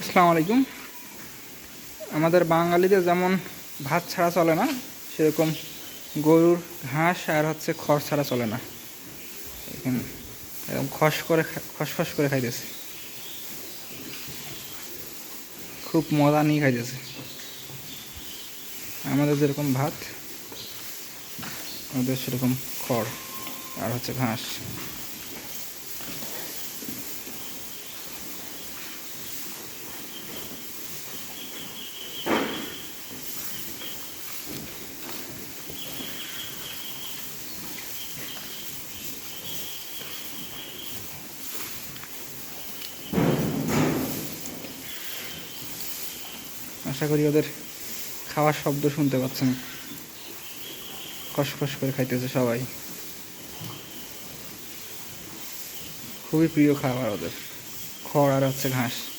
আসসালামু আলাইকুম। আমাদের বাঙালিদের যেমন ভাত ছাড়া চলে না, সেরকম গরুর ঘাস আর হচ্ছে খড় ছাড়া চলে না। এরকম খস করে খসখস করে খাইতেছে। খুব মজা নিয়ে খাইতেছে। আমাদের যেরকম ভাত, আমাদের সেরকম খড় আর হচ্ছে ঘাস। আশা করি ওদের খাওয়ার শব্দ শুনতে পাচ্ছেন। খসখস করে খাইতেছে সবাই। খুবই প্রিয় খাবার ওদের। খড় আর হচ্ছে ঘাস।